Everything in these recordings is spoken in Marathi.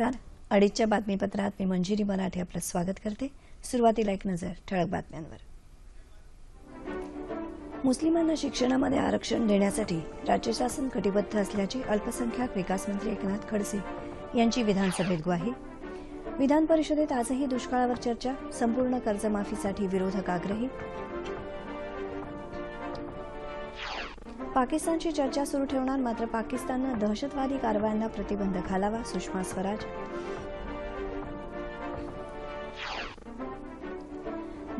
नमस्कार. अडीचच्या बातमीपत्रात मी मंजिरी मराठे आपलं स्वागत करते. सुरुवातीला एक नजर ठळक बातम्यांवर. मुस्लिमांना शिक्षणामध्ये आरक्षण देण्यासाठी राज्य शासन कटिबद्ध असल्याची अल्पसंख्याक विकास मंत्री एकनाथ खडसे यांची विधानसभेत ग्वाही. विधान परिषदेत आजही दुष्काळावर चर्चा संपूर्ण कर्जमाफीसाठी विरोधक आग्रही. पाकिस्तानची चर्चा सुरू ठेवणार मात्र पाकिस्ताननं दहशतवादी कारवायांना प्रतिबंध घालावा सुषमा स्वराज.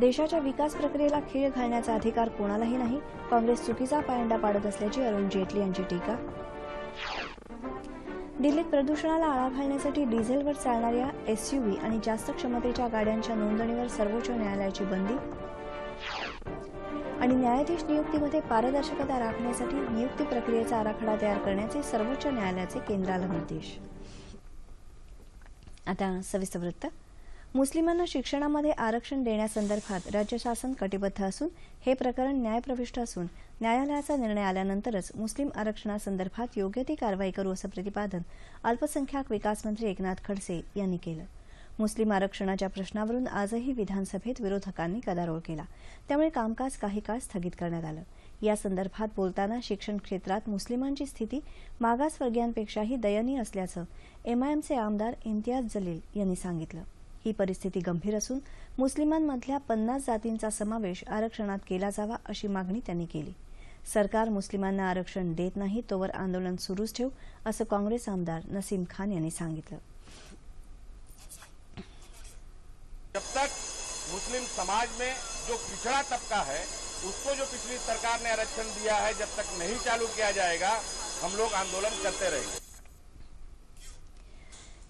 देशाच्या विकास प्रक्रियेला खीळ घालण्याचा अधिकार कोणालाही नाही काँग्रेस चुकीचा पायंडा पाडत असल्याची अरुण जेटली यांची टीका. दिल्लीत प्रदूषणाला आळा घालण्यासाठी डिझेलवर चालणाऱ्या एसयूव्ही आणि जास्त क्षमतेच्या गाड्यांच्या नोंदणीवर सर्वोच्च न्यायालयाची बंदी. आणि न्यायाधीश नियुक्तीमध्ये पारदर्शकता राखण्यासाठी नियुक्ती प्रक्रियेचा आराखडा तयार करण्याचे सर्वोच्च न्यायालयाचे केंद्राला निर्देश. आता सविस्तर वृत्त. मुस्लिमांना शिक्षणामध्ये आरक्षण देण्यासंदर्भात राज्य शासन कटिबद्ध असून हे प्रकरण न्यायप्रविष्ट असून न्यायालयाचा निर्णय आल्यानंतरच मुस्लिम आरक्षणासंदर्भात योग्य ती कारवाई करू असं प्रतिपादन अल्पसंख्याक विकास मंत्री एकनाथ खडसे यांनी केलं. मुस्लिम आरक्षणाच्या प्रश्नावरून आजही विधानसभेत विरोधकांनी गदारोळ केला. त्यामुळे कामकाज काही काळ स्थगित करण्यात आलं. या संदर्भात बोलताना शिक्षण क्षेत्रात मुस्लिमांची स्थिती मागासवर्गीयांपेक्षाही दयनीय असल्याचं एमआयएमचे आमदार इम्तियाज जलील यांनी सांगितलं. ही परिस्थिती गंभीर असून मुस्लिमांमधल्या पन्नास जातींचा समावेश आरक्षणात केला जावा अशी मागणी त्यांनी केली. सरकार मुस्लिमांना आरक्षण देत नाही तोवर आंदोलन सुरूच ठेवू असं काँग्रेस आमदार नसीम खान यांनी सांगितलं. जब तक मुस्लिम समाज में जो पिछड़ा तबका है उसको जो पिछली सरकार ने आरक्षण दिया है जब तक नहीं चालू किया जाएगा हम लोग आंदोलन करते रहेंगे।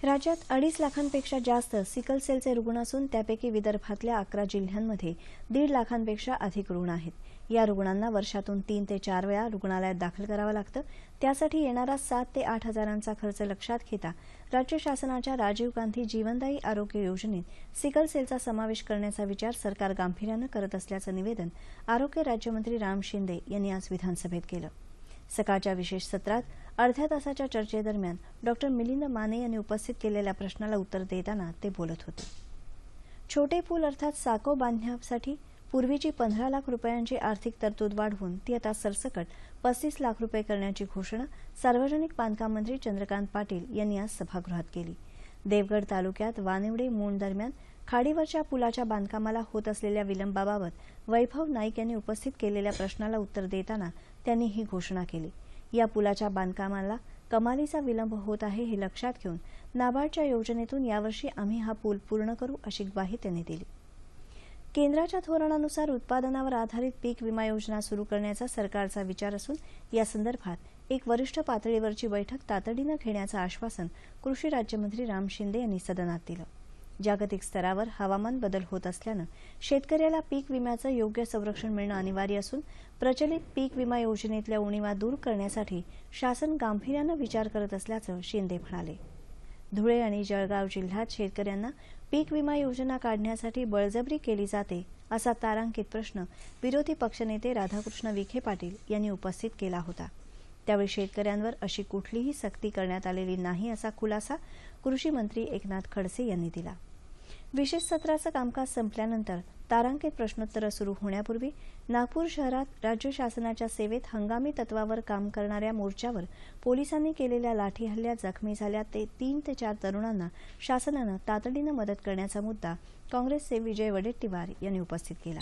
राज्यात अडीच लाखांपेक्षा जास्त सिकल सेलचे रुग्ण असून त्यापैकी विदर्भातल्या अकरा जिल्ह्यांमध्ये दीड लाखांपेक्षा अधिक रुग्ण आहेत. या रुग्णांना वर्षातून तीन ते चार वेळा रुग्णालयात दाखल करावं लागतं. त्यासाठी येणारा सात ते आठ हजारांचा खर्च लक्षात घेता राज्य शासनाच्या राजीव गांधी जीवनदायी आरोग्य योजनेत सिकल सेलचा समावेश करण्याचा विचार सरकार गांभीर्यानं करत असल्याचं निवेदन आरोग्य राज्यमंत्री राम शिंदे यांनी आज विधानसभेत केलं. सकाळच्या विशेष सत्रात अर्ध्या तासाच्या चर्चेदरम्यान डॉक्टर मिलिंद माने यांनी उपस्थित केलेल्या प्रश्नाला उत्तर देताना ते बोलत होते. छोटे पूल अर्थात साको बांधण्यासाठी पूर्वीची पंधरा लाख रुपयांची आर्थिक तरतूद वाढवून ती आता सरसकट पस्तीस लाख रुपये करण्याची घोषणा सार्वजनिक बांधकाम मंत्री चंद्रकांत पाटील यांनी आज सभागृहात केली. देवगड तालुक्यात वानिवडे मूण दरम्यान खाडीवरच्या पुलाच्या बांधकामाला होत असलेल्या विलंबाबाबत वैभव नाईक यांनी उपस्थित केलेल्या प्रश्नाला उत्तर देताना त्यांनी ही घोषणा केली. या पुलाच्या बांधकामाला कमालीचा विलंब होत आहे हे लक्षात घेऊन नाबार्डच्या योजनेतून यावर्षी आम्ही हा पूल पूर्ण करू अशी ग्वाही त्यांनी दिली. केंद्राच्या धोरणानुसार उत्पादनावर आधारित पीक विमा योजना सुरू करण्याचा सरकारचा विचार असून या संदर्भात एक वरिष्ठ पातळीवरची बैठक तातडीनं घेण्याचं आश्वासन कृषी राज्यमंत्री राम शिंदे यांनी सदनात दिलं. जागतिक स्तरावर हवामान बदल होत असल्यानं शेतकऱ्याला पीक विम्याचं योग्य संरक्षण मिळणं अनिवार्य असून प्रचलित पीक विमा योजनेतल्या उणीवा दूर करण्यासाठी शासन गांभीर्यानं विचार करत असल्याचं शिंदे म्हणाले. धुळे आणि जळगाव जिल्ह्यात शेतकऱ्यांना पीक विमा योजना काढण्यासाठी बळजबरी केली जाते असा तारांकित प्रश्न विरोधी पक्षनेते राधाकृष्ण विखे पाटील यांनी उपस्थित केला होता. त्यावेळी शेतकऱ्यांवर अशी कुठलीही सक्ती करण्यात आलेली नाही असा खुलासा कृषी मंत्री एकनाथ खडसे यांनी दिला. विशेष सत्राचं कामकाज संपल्यानंतर तारांकित प्रश्नोत्तरं सुरू होण्यापूर्वी नागपूर शहरात राज्य शासनाच्या सेवेत हंगामी तत्वावर काम करणाऱ्या मोर्चावर पोलिसांनी केलेल्या लाठी हल्ल्यात जखमी झाल्या ते तीन ते चार तरुणांना शासनानं तातडीनं मदत करण्याचा मुद्दा काँग्रेसचे विजय वडेट्टीवार यांनी उपस्थित केला.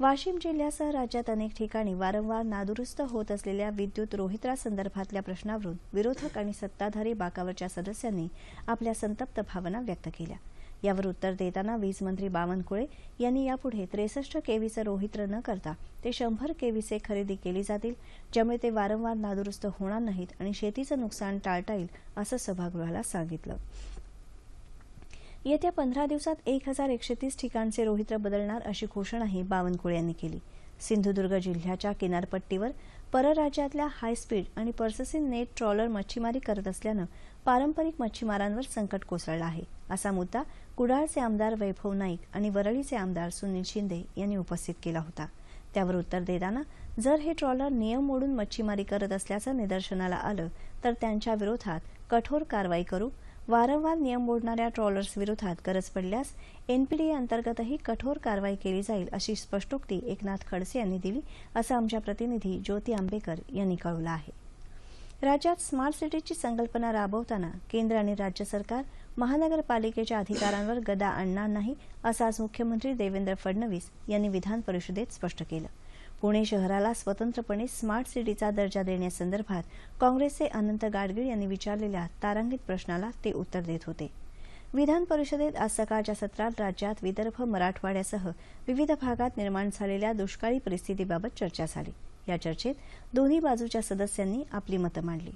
वाशिम जिल्ह्यासह राज्यात अनेक ठिकाणी वारंवार नादुरुस्त होत असलेल्या विद्युत रोहित्रासंदर्भातल्या प्रश्नावरून विरोधक आणि सत्ताधारी बाकावरच्या सदस्यांनी आपल्या संतप्त भावना व्यक्त केल्या. यावर उत्तर देताना वीज मंत्री बावनकुळे यांनी यापुढे त्रेसष्ट केवीचं रोहित्र न करता ते शंभर केवीचे खरेदी केली जातील ज्यामुळे ते वारंवार नादुरुस्त होणार नाहीत आणि शेतीचं नुकसान टाळता येईल असं सभागृहाला सांगितलं. येत्या पंधरा दिवसात एक हजार एकशे तीस ठिकाणचे रोहित्र बदलणार अशी घोषणाही बावनकुळे यांनी केली. सिंधुदुर्ग जिल्ह्याच्या किनारपट्टीवर परराज्यातल्या हायस्पीड आणि पर्ससिन नेट ट्रॉलर मच्छीमारी करत असल्यानं पारंपरिक मच्छीमारांवर संकट कोसळलं आहे. असा मुद्दा कुडाळचे आमदार वैभव नाईक आणि वरळीचे आमदार सुनील शिंदे यांनी उपस्थित केला होता. त्यावर उत्तर देताना जर हे ट्रॉलर नियम मोडून मच्छीमारी करत असल्याचं निदर्शनाला आलं तर त्यांच्या विरोधात कठोर कारवाई करू. वारंवार नियम मोडणाऱ्या ट्रॉलर्स विरोधात गरज पडल्यास एनपीडीए अंतर्गतही कठोर कारवाई केली जाईल अशी स्पष्टोक्ती एकनाथ खडसे यांनी दिली असं आमच्या प्रतिनिधी ज्योती आंबेकर यांनी कळवलं आहे. राज्यात स्मार्ट सिटीची संकल्पना राबवताना केंद्र आणि राज्य सरकार महानगरपालिकेच्या अधिकारांवर गदा आणणार नाही असं आज मुख्यमंत्री देवेंद्र फडणवीस यांनी विधान परिषदेत स्पष्ट केलं. पुणे शहराला स्वतंत्रपणे स्मार्ट सिटीचा दर्जा देण्यासंदर्भात काँग्रेसचे अनंत गाडगीळ यांनी विचारलेल्या तारांकित प्रश्नाला ते उत्तर देत होते. विधान परिषदेत आज सकाळच्या सत्रात राज्यात विदर्भ मराठवाड्यासह विविध भागात निर्माण झालेल्या दुष्काळी परिस्थितीबाबत चर्चा झाली. या चर्चेत दोन्ही बाजूच्या सदस्यांनी आपली मतं मांडली.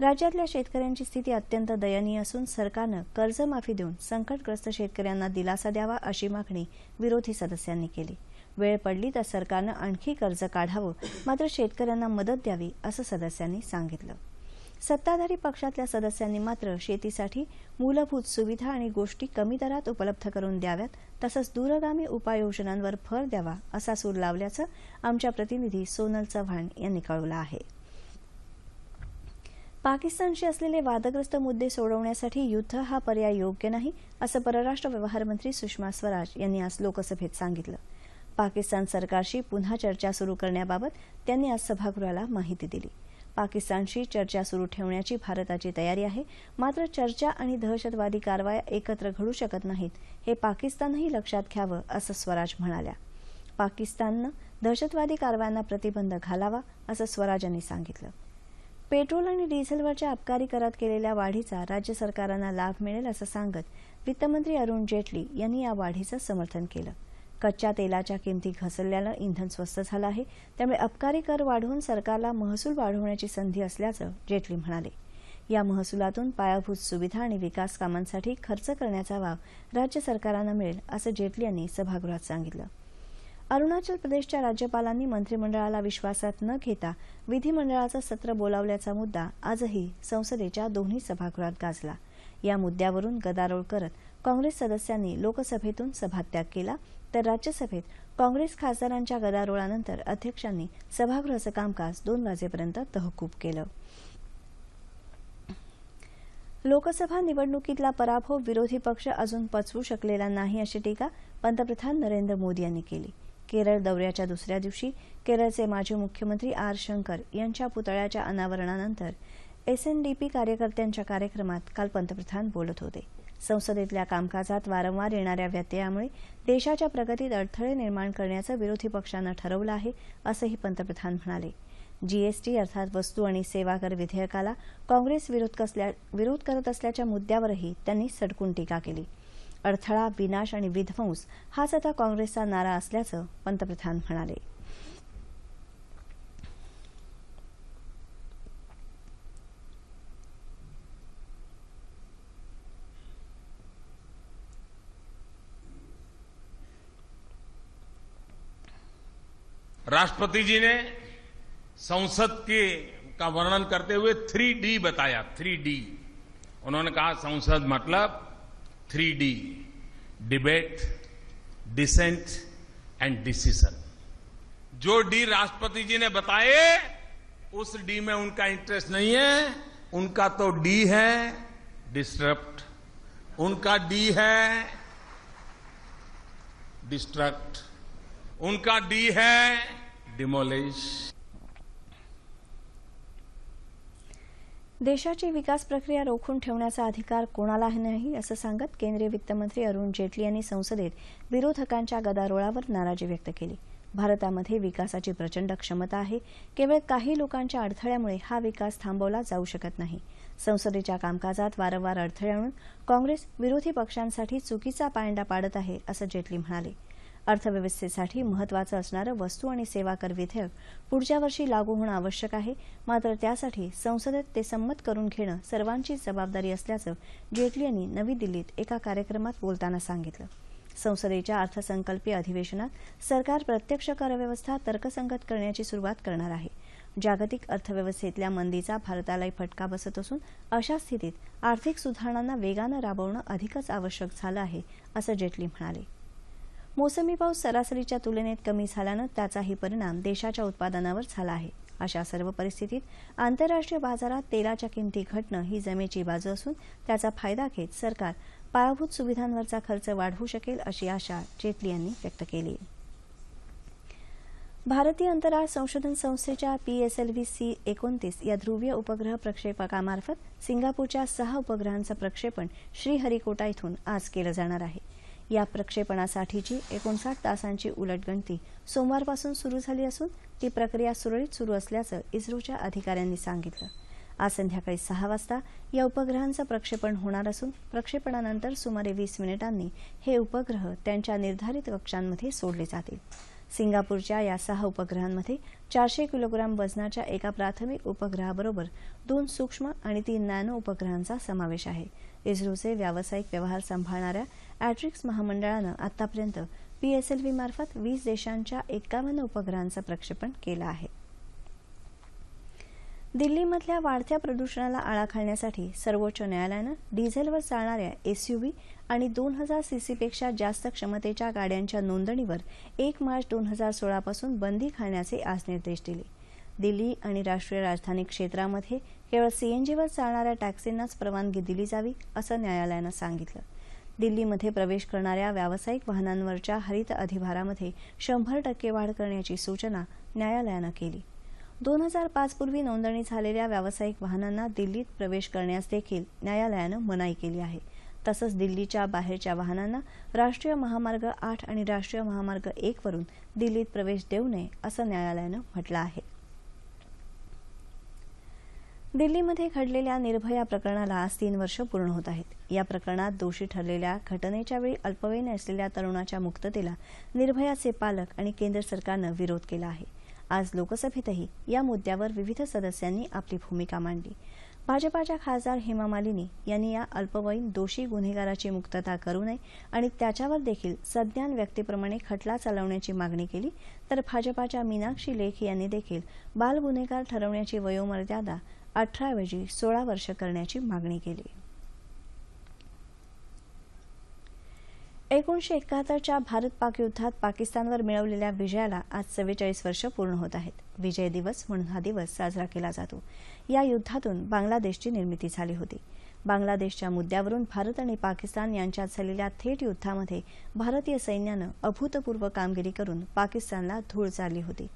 राज्यातल्या शेतकऱ्यांची स्थिती अत्यंत दयनीय असून सरकारनं कर्जमाफी देऊन संकटग्रस्त शेतकऱ्यांना दिलासा द्यावा अशी मागणी विरोधी सदस्यांनी केली. वेळ पडली तर सरकारनं आणखी कर्ज काढावं मात्र शेतकऱ्यांना मदत द्यावी असं सदस्यांनी सांगितलं. सत्ताधारी पक्षातल्या सदस्यांनी मात्र शेतीसाठी मूलभूत सुविधा आणि गोष्टी कमी दरात उपलब्ध करून द्याव्यात तसंच दूरगामी उपाययोजनांवर भर द्यावा असा सूर लावल्याचं आमच्या प्रतिनिधी सोनल चव्हाण यांनी कळवलं आहे. पाकिस्तानशी असलेले वादग्रस्त मुद्दे सोडवण्यासाठी युद्ध हा पर्याय योग्य नाही असं परराष्ट्र व्यवहार मंत्री सुषमा स्वराज यांनी आज लोकसभेत सांगितलं. पाकिस्तान सरकारशी पुन्हा चर्चा सुरू करण्याबाबत त्यांनी आज सभागृहाला माहिती दिली. पाकिस्तानशी चर्चा सुरू ठेवण्याची भारताची तयारी आहे. मात्र चर्चा आणि दहशतवादी कारवाया एकत्र घडू शकत नाहीत. हे पाकिस्तानही लक्षात घ्यावं असं स्वराज म्हणाल्या. पाकिस्ताननं दहशतवादी कारवायांना प्रतिबंध घालावा असं स्वराज यांनी सांगितलं. पेट्रोल आणि डिझेलवरच्या अबकारी करात केलेल्या वाढीचा राज्य सरकारांना लाभ मिळेल असं सांगत वित्तमंत्री अरुण जेटली यांनी या वाढीचं समर्थन केलं. कच्च्या तेलाच्या किमती घसरल्यानं इंधन स्वस्त झालं आहे. त्यामुळे अबकारी कर वाढवून सरकारला महसूल वाढवण्याची संधी असल्याचं जेटली म्हणाले. या महसुलातून पायाभूत सुविधा आणि विकास कामांसाठी खर्च करण्याचा वाव राज्य सरकारांना मिळेल असं जेटली यांनी सभागृहात सांगितलं. अरुणाचल प्रदेशच्या राज्यपालांनी मंत्रिमंडळाला विश्वासात न घेता विधिमंडळाचं सत्र बोलावल्याचा मुद्दा आजही संसदेच्या दोन्ही सभागृहात गाजला. या मुद्द्यावरून गदारोळ करत काँग्रेस सदस्यांनी लोकसभेतून सभात्याग केला. तर राज्यसभेत काँग्रेस खासदारांच्या गदारोळानंतर अध्यक्षांनी सभागृहाचं कामकाज दोन वाजेपर्यंत तहकूब केलं. लोकसभा निवडणुकीतला पराभव विरोधी पक्ष अजून पचवू शकलेला नाही अशी टीका पंतप्रधान नरेंद्र मोदी यांनी केली. केरळ दौऱ्याच्या दुसऱ्या दिवशी केरळचे माजी मुख्यमंत्री आर शंकर यांच्या पुतळ्याच्या अनावरणानंतर एसएनडीपी कार्यकर्त्यांच्या कार्यक्रमात काल पंतप्रधान बोलत होते. संसदेतल्या कामकाजात वारंवार येणाऱ्या व्यत्ययामुळे देशाच्या प्रगतीत अडथळे निर्माण करण्याचं विरोधी पक्षानं ठरवलं आहे असंही पंतप्रधान म्हणाले. जीएसटी अर्थात वस्तू आणि सेवा कर विधेयकाला काँग्रेस विरोध कसल्या विरोध करत असल्याच्या मुद्द्यावरही त्यांनी सडकून टीका केली. अडथळा विनाश आणि विध्वंस हाच आता काँग्रेसचा नारा असल्याचं पंतप्रधान म्हणाले. राष्ट्रपति जी ने संसद के का वर्णन करते हुए थ्री डी बताया, थ्री डी। उन्होंने कहा, संसद मतलब three D. Debate, dissent and decision. जो डी राष्ट्रपति जी ने बताए, उस डी में उनका इंटरेस्ट नहीं है। उनका तो डी है डिस्टर्प्ट उनका डी है डिस्ट्रक्ट। उनका डी है demolish. देशाची विकास प्रक्रिया रोखून ठेवण्याचा अधिकार कोणालाही नाही असं सांगत केंद्रीय वित्तमंत्री अरुण जेटली यांनी संसदेत विरोधकांच्या गदारोळावर नाराजी व्यक्त केली. भारतामध्ये विकासाची प्रचंड क्षमता आहे. केवळ काही लोकांच्या अडथळ्यामुळे हा विकास थांबवला जाऊ शकत नाही. संसदेच्या कामकाजात वारंवार अडथळे आणून काँग्रेस विरोधी पक्षांसाठी चुकीचा पायंडा पाडत आहे असं जेटली म्हणाले. अर्थव्यवस्थेसाठी महत्वाचं असणारं वस्तू आणि सेवा कर विधेयक पुढच्या वर्षी लागू होणं आवश्यक आहे. मात्र त्यासाठी संसदेत ते संमत करून घेणं सर्वांची जबाबदारी असल्याचं जेटली यांनी नवी दिल्लीत एका कार्यक्रमात बोलताना सांगितलं. संसदेच्या अर्थसंकल्पीय अधिवेशनात सरकार प्रत्यक्ष करव्यवस्था तर्कसंगत करण्याची सुरुवात करणार आहे. जागतिक अर्थव्यवस्थेतल्या मंदीचा भारतालाही फटका बसत असून अशा स्थितीत आर्थिक सुधारणांना वेगानं राबवणं अधिकच आवश्यक झालं आहे असं जेटली म्हणाले. मोसमी पाऊस सरासरीच्या तुलनेत कमी झाल्यानं त्याचाही परिणाम देशाच्या उत्पादनावर झाला आहे. अशा सर्व परिस्थितीत आंतरराष्ट्रीय बाजारात तेलाच्या किमती घटणं ही जमेची बाजू असून त्याचा फायदा घेत सरकार पायाभूत सुविधांवरचा खर्च वाढवू शकेल अशी आशा जेटली यांनी व्यक्त केली. भारतीय अंतराळ संशोधन संस्थेच्या पीएसएलव्ही सी एकोणतीस या ध्रुवीय उपग्रह प्रक्षेपकामार्फत सिंगापूरच्या सहा उपग्रहांचं प्रक्षेपण श्रीहरिकोटा इथून आज केलं जाणार आहे. या प्रक्षेपणासाठीची एकोणसाठ तासांची उलटगणती सोमवारपासून सुरू झाली असून ती प्रक्रिया सुरळीत सुरू असल्याचं इस्रोच्या अधिकाऱ्यांनी सांगितलं. आज संध्याकाळी सहा वाजता या उपग्रहांचं प्रक्षेपण होणार असून प्रक्षेपणानंतर सुमारे वीस मिनिटांनी हे उपग्रह त्यांच्या निर्धारित कक्षांमध्ये सोडले जातील. सिंगापूरच्या या सहा उपग्रहांमध्ये चारशे किलोग्राम वजनाच्या एका प्राथमिक उपग्रहाबरोबर दोन सूक्ष्म आणि तीन नॅनो उपग्रहांचा समावेश आहे. इस्रोचे व्यावसायिक व्यवहार सांभाळणाऱ्या ॲट्रिक्स महामंडळानं आतापर्यंत पीएसएलव्ही मार्फत वीस देशांच्या एकावन्न उपग्रहांचं प्रक्षेपण केलं आहे. दिल्लीमधल्या वाढत्या प्रदूषणाला आळा घालण्यासाठी सर्वोच्च न्यायालयानं डिझेलवर चालणाऱ्या एसयूव्ही आणि दोन हजार सीसीपेक्षा जास्त क्षमतेच्या गाड्यांच्या नोंदणीवर एक मार्च दोन हजार सोळापासून बंदी घालण्याचे आज निर्देश दिले. दिल्ली आणि राष्ट्रीय राजधानी क्षेत्रामध्ये केवळ सीएनजीवर चालणाऱ्या टॅक्सींनाच परवानगी दिली जावी असं न्यायालयानं सांगितलं. दिल्लीमध्ये प्रवेश करणाऱ्या व्यावसायिक वाहनांवरच्या हरित अधिभारामध्ये शंभर टक्के वाढ करण्याची सूचना न्यायालयानं केली. दोन हजार पाच पूर्वी नोंदणी झालेल्या व्यावसायिक वाहनांना दिल्लीत प्रवेश करण्यास देखील न्यायालयानं मनाई केली आहे. तसंच दिल्लीच्या बाहेरच्या वाहनांना राष्ट्रीय महामार्ग आठ आणि राष्ट्रीय महामार्ग एकवरून दिल्लीत प्रवेश देऊ नये असं न्यायालयानं म्हटलं आहे. दिल्लीमध्ये घडलेल्या निर्भया प्रकरणाला आज तीन वर्ष पूर्ण होत आहेत. या प्रकरणात दोषी ठरलेल्या घटनेच्या वेळी अल्पवयीन असलेल्या तरुणाच्या मुक्ततेला निर्भयाचे पालक आणि केंद्र सरकारनं विरोध केला आहे. आज लोकसभेतही या मुद्द्यावर विविध सदस्यांनी आपली भूमिका मांडली. भाजपाच्या खासदार हेमा मालिनी यांनी या अल्पवयीन दोषी गुन्हेगाराची मुक्तता करू नये आणि त्याच्यावर देखील सज्ञान व्यक्तीप्रमाणे खटला चालवण्याची मागणी केली तर भाजपाच्या मीनाक्षी लेख यांनी देखील बाल गुन्हेगार ठरवण्याची वयोमर्यादा अठराऐवजी सोळा वर्ष करण्याची मागणी केली. एकोणीशे एकाहत्तरच्या भारत पाक युद्धात पाकिस्तानवर मिळवलेल्या विजयाला आज चव्वेचाळीस वर्ष पूर्ण होत आहेत. विजय दिवस म्हणून हा दिवस साजरा केला जातो. या युद्धातून बांगलादेशची निर्मिती झाली होती. बांगलादेशच्या मुद्द्यावरून भारत आणि पाकिस्तान यांच्यात झालेल्या थेट युद्धामध्ये भारतीय सैन्यानं अभूतपूर्व कामगिरी करून पाकिस्तानला धूळ चालली होती.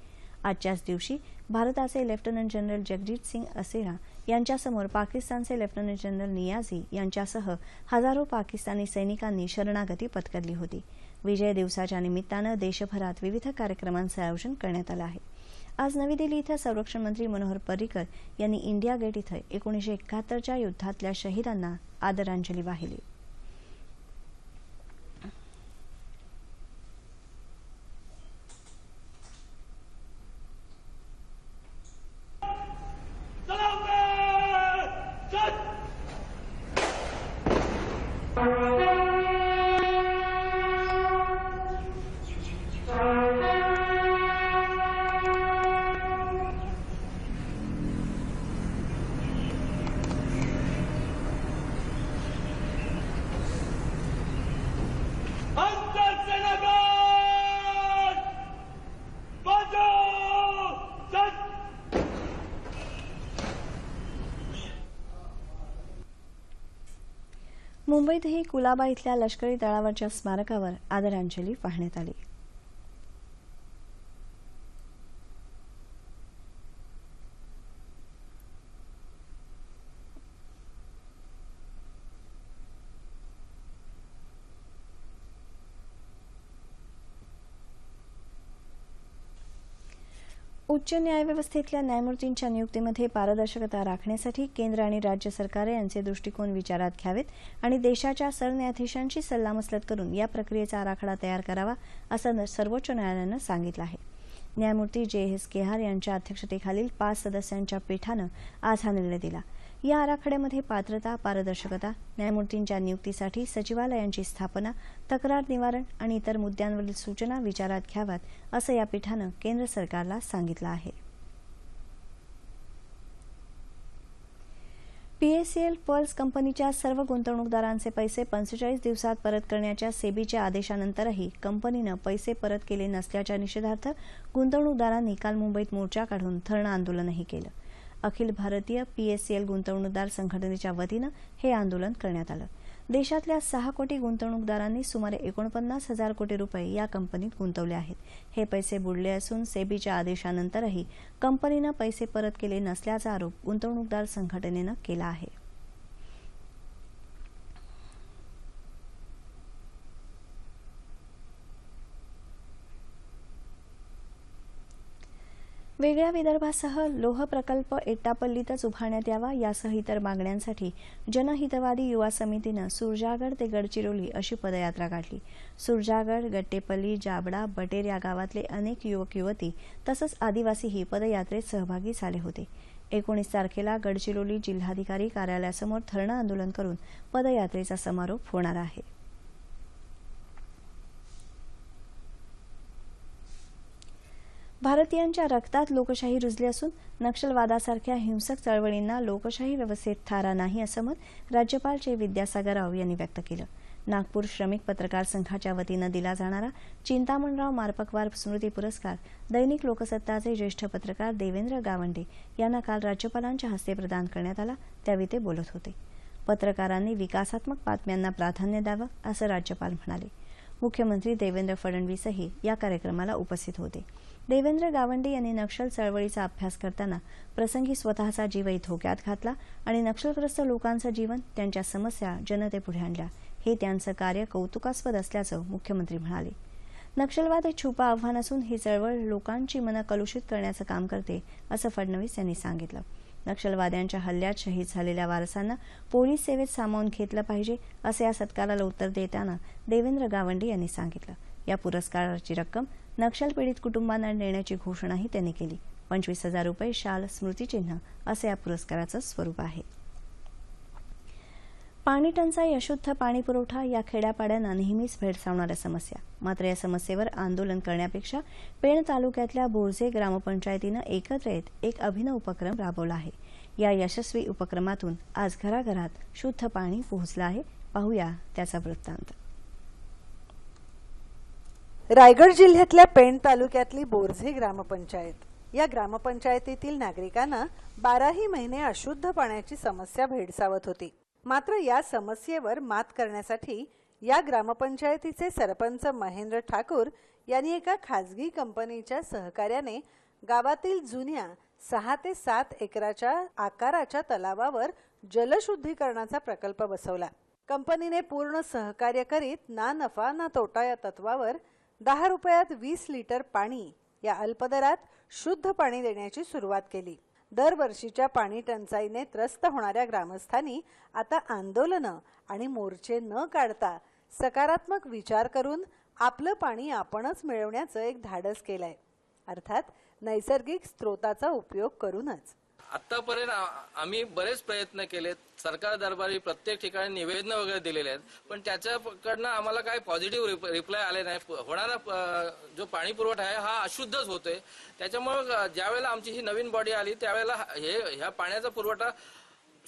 आजच्याच दिवशी भारताचे लेफ्टनंट जनरल जगजीत सिंग असेरा यांच्यासमोर पाकिस्तानचे लेफ्टनंट जनरल नियाझी यांच्यासह हजारो पाकिस्तानी सैनिकांनी शरणागती पत्करली होती. विजय दिवसाच्या निमित्तानं देशभरात विविध कार्यक्रमांचं आयोजन करण्यात आलं आहे. आज नवी दिल्ली इथं संरक्षण मंत्री मनोहर पर्रिकर यांनी इंडिया गेट इथं एकोणीशे एकाहत्तरच्या युद्धातल्या शहीदांना आदरांजली वाहिली. मुंबईतही कुलाबा इथल्या लष्करी तळावरच्या स्मारकावर आदरांजली वाहण्यात आली. उच्च न्यायव्यवस्थेतल्या न्यायमूर्तींच्या नियुक्तीमध्ये पारदर्शकता राखण्यासाठी केंद्र आणि राज्य सरकारे यांचे दृष्टिकोन विचारात घ्यावेत आणि देशाच्या सरन्यायाधीशांशी सल्लामसलत करून या प्रक्रियेचा आराखडा तयार करावा असं सर्वोच्च न्यायालयानं सांगितलं आहे. न्यायमूर्ती जे एस केहार यांच्या अध्यक्षतेखालील पाच सदस्यांच्या पीठानं आज हा निर्णय दिला. या आराखड्यामध्ये पात्रता पारदर्शकता न्यायमूर्तींच्या नियुक्तीसाठी सचिवालयांची स्थापना तक्रार निवारण आणि इतर मुद्द्यांवरील सूचना विचारात घ्याव्यात असं या पीठानं केंद्र सरकारला सांगितलं आहे. पीएसीएल पर्ल्स कंपनीच्या सर्व गुंतवणूकदारांचे पैसे पंचेचाळीस दिवसात परत करण्याच्या सेबीच्या आदेशानंतरही कंपनीनं पैसे परत केले नसल्याच्या निषेधार्थ गुंतवणूकदारांनी काल मुंबईत मोर्चा काढून धरणं आंदोलनही केलं. अखिल भारतीय पीएससीएल गुंतवणूकदार संघटनेच्या वतीनं हे आंदोलन करण्यात आलं. देशातल्या सहा कोटी गुंतवणूकदारांनी सुमारे एकोणपन्नास हजार कोटी रुपये या कंपनीत गुंतवले आहेत. हे पैसे बुडले असून सेबीच्या आदेशानंतरही कंपनीनं पैसे परत केले नसल्याचा आरोप गुंतवणूकदार संघटनेनं केला आहे. वेगळ्या विदर्भासह लोह प्रकल्प एट्टापल्लीतच उभारण्यात यावा यासह इतर मागण्यांसाठी जनहितवादी युवा समितीनं सुरजागड ते गडचिरोली अशी पदयात्रा काढली. सुरजागड गट्टेपल्ली जाबडा बटेर या गावातले अनेक युवक युवती तसंच आदिवासीही पदयात्रेत सहभागी झाले होते. एकोणीस तारखेला गडचिरोली जिल्हाधिकारी कार्यालयासमोर धरणं आंदोलन करून पदयात्रेचा समारोप होणार आहे. भारतीयांच्या रक्तात लोकशाही रुजली असून नक्षलवादासारख्या हिंसक चळवळींना लोकशाही व्यवस्थेत थारा नाही असं मत राज्यपाल चे विद्यासागर राव यांनी व्यक्त केलं. नागपूर श्रमिक पत्रकार संघाच्या वतीनं दिला जाणारा चिंतामणराव मारपकवार स्मृती पुरस्कार दैनिक लोकसत्ताचे ज्येष्ठ पत्रकार देवेंद्र गावंडे यांना काल राज्यपालांच्या हस्ते प्रदान करण्यात आला. त्यावेळी ते बोलत होते. पत्रकारांनी विकासात्मक बातम्यांना प्राधान्य द्यावं असं राज्यपाल म्हणाले. मुख्यमंत्री देवेंद्र फडणवीसही या कार्यक्रमाला उपस्थित होते. देवेंद्र गावंडे यांनी नक्षल चळवळीचा अभ्यास करताना प्रसंगी स्वतःचा जीवही धोक्यात घातला आणि नक्षलग्रस्त लोकांचं जीवन त्यांच्या समस्या जनतेपुढे आणल्या. हे त्यांचं कार्य कौतुकास्पद असल्याचं मुख्यमंत्री म्हणाले. नक्षलवाद हे छुपा आव्हान असून ही चळवळ लोकांची मनं कलुषित करण्याचं काम करते असं फडणवीस यांनी सांगितलं. नक्षलवाद्यांच्या हल्ल्यात शहीद झालेल्या वारसांना पोलीस सेवेत सामावून घेतलं पाहिजे असं या सत्काराला उत्तर देताना देवेंद्र गावंडे यांनी सांगितलं. या पुरस्काराची रक्कम नक्षलपीडित कुटुंबांना देण्याची घोषणाही त्यांनी केली. पंचवीस हजार रुपये शाल स्मृतिचिन्ह असं या पुरस्काराचं स्वरूप आहे. पाणी टंचाई अशुद्ध पाणी पुरवठा या खेड्यापाड्यांना नेहमीच भेडसावणाऱ्या समस्या. मात्र या समस्येवर आंदोलन करण्यापेक्षा पेण तालुक्यातल्या बोरजे ग्रामपंचायतीनं एकत्र येत एक अभिनव उपक्रम राबवला आहे. या यशस्वी उपक्रमातून आज घराघरात शुद्ध पाणी पोहोचलं आहे. पाहूया त्याचा वृत्तांत. रायगड जिल्ह्यातल्या पेण तालुक्यातली बोरझे ग्रामपंचायत. या ग्रामपंचायतीतील नागरिकांना बाराही महिने अशुद्ध पाण्याची समस्या भेडसावत होती. मात्र या समस्येवर मात करण्यासाठी या ग्रामपंचायतीचे सरपंच महेंद्र ठाकूर यांनी एका खाजगी कंपनीच्या सहकार्याने गावातील जुन्या सहा ते सात एकराच्या आकाराच्या तलावावर जलशुद्धीकरणाचा प्रकल्प बसवला. कंपनीने पूर्ण सहकार्य करीत ना नफा ना तोटा या तत्वावर दहा रुपयात वीस लिटर पाणी या अल्पदरात शुद्ध पाणी देण्याची सुरुवात केली. दरवर्षीच्या पाणी टंचाईने त्रस्त होणाऱ्या ग्रामस्थांनी आता आंदोलनं आणि मोर्चे न काढता सकारात्मक विचार करून आपलं पाणी आपणच मिळवण्याचं एक धाडस केलंय. अर्थात नैसर्गिक स्रोताचा उपयोग करूनच. आतापर्यंत आम्ही बरेच प्रयत्न केलेत. सरकार दरबारी प्रत्येक ठिकाणी निवेदन वगैरे दिलेले आहेत. पण त्याच्याकडनं आम्हाला काही पॉझिटिव्ह रिप्लाय आले नाही. होणारा जो पाणी पुरवठा आहे हा अशुद्धच होतोय. त्याच्यामुळे ज्यावेळेला आमची ही नवीन बॉडी आली त्यावेळेला हे ह्या पाण्याचा पुरवठा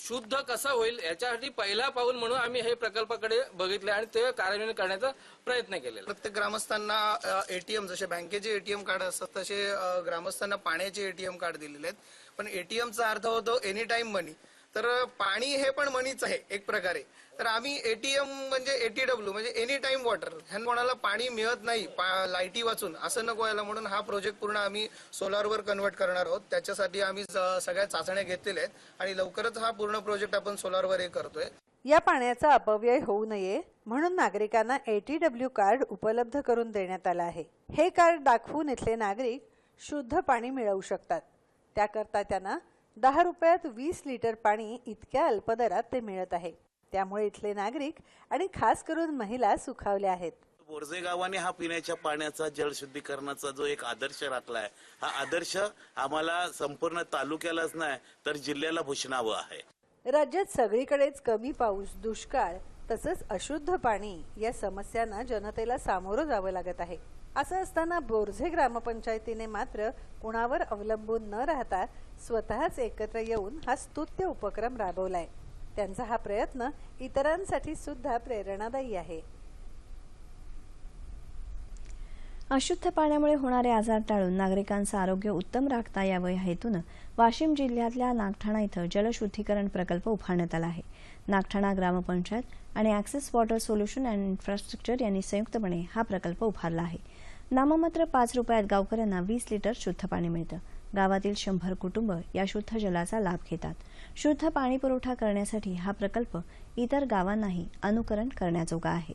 शुद्ध कसा होईल याच्यासाठी पहिला पाऊल म्हणून आम्ही हे प्रकल्पाकडे बघितले आणि ते कार्यान्वयन करण्याचा प्रयत्न केलेला. प्रत्येक ग्रामस्थांना एटीएम जसे बँकेचे एटीएम कार्ड असतात तसे ग्रामस्थांना पाण्याचे एटीएम कार्ड दिलेले आहेत. पण एटीएमचा अर्थ होतो एनी टाइम मनी तर पाणी हे पण मनीच आहे एक प्रकारे. तर आम्ही एटीएम म्हणजे एटीडब्ल्यू म्हणजे एनी टाइम वॉटर ह्या कोणाला पाणी मिळत नाही पा- लाईटी वाचून असं नको व्हायला म्हणून हा प्रोजेक्ट पूर्ण आम्ही सोलारवर कन्वर्ट करणार आहोत. त्याच्यासाठी आम्ही सगळ्या चाचण्या घेतलेल्या आहेत आणि लवकरच हा पूर्ण प्रोजेक्ट आपण सोलारवर हे करतोय. या पाण्याचा अपव्यय होऊ नये म्हणून नागरिकांना एटीडब्ल्यू कार्ड उपलब्ध करून देण्यात आलं आहे. हे कार्ड दाखवून इथले नागरिक शुद्ध पाणी मिळवू शकतात. त्याकरता त्यांना दहा रुपयात वीस लिटर पाणी इतक्या अल्पदरात ते मिळत आहे. त्यामुळे इथले नागरिक आणि खास करून महिला सुखावल्या आहेत. बोरजे गावाने हा पिण्याच्या पाण्याचा जलशुद्धीकरणाचा जो एक आदर्श राखलाय हा आदर्श आम्हाला संपूर्ण तालुक्यालाच नाही तर जिल्ह्याला भूषणावं आहे. राज्यात सगळीकडेच कमी पाऊस दुष्काळ तसंच अशुद्ध पाणी या समस्यांना जनतेला सामोरं जावं लागत आहे. असं असताना बोरझे ग्रामपंचायतीने मात्र कुणावर अवलंबून न राहता स्वतःच एकत्र येऊन हा स्तुत्य उपक्रम राबवलाय. त्यांचा हा प्रयत्न इतरांसाठी सुद्धा प्रेरणादायी आहे. अशुद्ध पाण्यामुळे होणारे आजार टाळून नागरिकांचं आरोग्य उत्तम राखता यावं या हेतूनं वाशिम जिल्ह्यातल्या नागठाणा इथं जलशुद्धीकरण प्रकल्प उभारण्यात आला आहे. नागठाणा ग्रामपंचायत आणि access water solution and infrastructure यांनी संयुक्तपणे हा प्रकल्प उभारला आहे. नाममात्र पाच रुपयात गावकऱ्यांना वीस लिटर शुद्ध पाणी मिळतं. गावातील शंभर कुटुंब या शुद्ध जलाचा लाभ घेतात. शुद्ध पाणी पुरवठा करण्यासाठी हा प्रकल्प इतर गावांनाही अनुकरण करण्याजोगा आहे.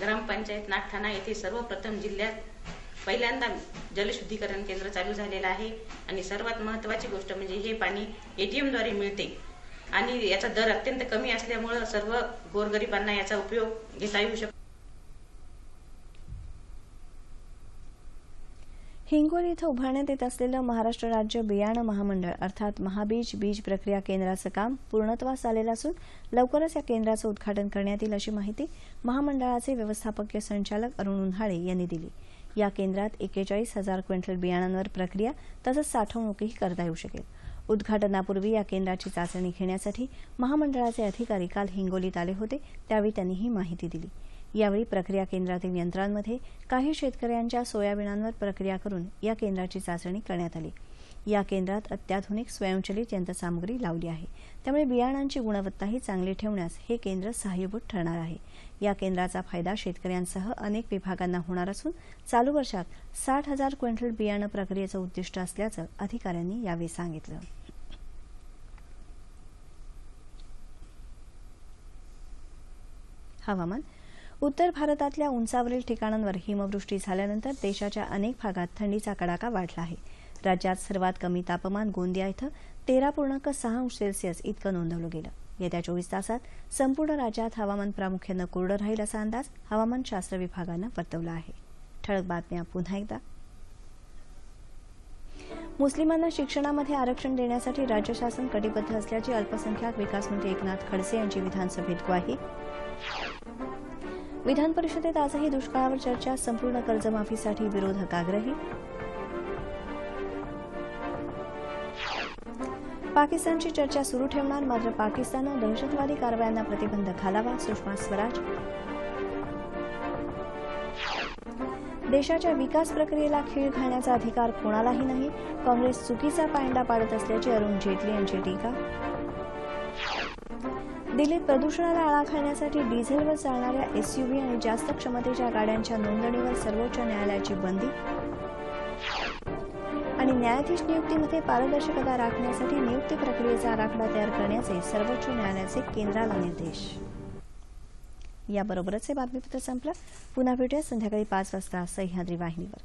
ग्रामपंचायत नागठाणा येथे सर्वप्रथम जिल्ह्यात पहिल्यांदा जलशुद्धीकरण केंद्र चालू झालेलं आहे आणि सर्वात महत्त्वाची गोष्ट म्हणजे हे पाणी एटीएमद्वारे मिळते. आणि याचा दर अत्यंत कमी असल्यामुळं सर्व गोरगरिबांना याचा उपयोग घेता येऊ शकतो हिंगोली इथं उभारण्यात येत असलेलं महाराष्ट्र राज्य बियाणं महामंडळ अर्थात महाबीज बीज प्रक्रिया केंद्राचं काम पूर्णत्वास आलेलं असून लवकरच या केंद्राचं उद्घाटन करण्यात येईल अशी माहिती महामंडळाचे व्यवस्थापकीय संचालक अरुण उन्हाळे यांनी दिली. या केंद्रात एकेचाळीस हजार क्विंटल बियाणांवर प्रक्रिया तसंच साठवणूकही करता येऊ शकेल. उद्घाटनापूर्वी या केंद्राची चाचणी घेण्यासाठी महामंडळाचे अधिकारी काल हिंगोलीत आले होते त्यावेळी त्यांनी ही माहिती दिली. यावेळी प्रक्रिया केंद्रातील यंत्रांमध्ये काही शेतकऱ्यांच्या सोयाबीनांवर प्रक्रिया करून या केंद्राची चाचणी करण्यात आली. या केंद्रात अत्याधुनिक स्वयंचलित यंत्रसामुग्री लावली आहे. त्यामुळे बियाणांची गुणवत्ताही चांगली ठेवण्यास हे केंद्र सहाय्यभूत ठरणार आहे. या केंद्राचा फायदा शेतकऱ्यांसह अनेक विभागांना होणार असून चालू वर्षात साठ हजार क्विंटल बियाणं प्रक्रियेचं उद्दिष्ट असल्याचं अधिकाऱ्यांनी यावेळी सांगितलं. हवामान. उत्तर भारतातल्या उंचावरील ठिकाणांवर हिमवृष्टी झाल्यानंतर देशाच्या अनेक भागात थंडीचा कडाका वाढला आहे. राज्यात सर्वात कमी तापमान गोंदिया इथं तेरा पूर्णांक सहा अंश सेल्सिअस इतकं नोंदवलं गेलं. येत्या चोवीस तासात संपूर्ण राज्यात हवामान प्रामुख्यानं कोरडं राहील असा अंदाज हवामानशास्त्र विभागानं वर्तवला आहे. ठळक बातम्या पुन्हा एकदा. मुस्लिमांना शिक्षणामध्ये आरक्षण देण्यासाठी राज्य शासन कटिबद्ध असल्याची अल्पसंख्याक विकास मंत्री एकनाथ खडसे यांची विधानसभेत ग्वाही. विधान परिषदेत आजही दुष्काळावर चर्चा संपूर्ण कर्जमाफीसाठी विरोधक आग्रही. पाकिस्तानची चर्चा सुरू ठेवणार मात्र पाकिस्ताननं दहशतवादी कारवायांना प्रतिबंध घालावा सुषमा स्वराज. देशाच्या विकास प्रक्रियेला खीळ घालण्याचा अधिकार कोणालाही नाही काँग्रेस चुकीचा पायंडा पाडत असल्याची अरुण जेटली यांची टीका. दिल्लीत प्रदूषणाला आळा घालण्यासाठी डिझेलवर चालणाऱ्या एसयूव्ही आणि जास्त क्षमतेच्या गाड्यांच्या नोंदणीवर सर्वोच्च न्यायालयाची बंदी. न्यायाधीश नियुक्तीमध्ये पारदर्शकता राखण्यासाठी नियुक्ती प्रक्रियेचा आराखडा तयार करण्याचे सर्वोच्च न्यायालयाचे केंद्राला निर्देश. याबरोबरच हे बातमीपत्र संपलं. पुन्हा भेटूया संध्याकाळी पाच वाजता सह्याद्री वाहिनीवर.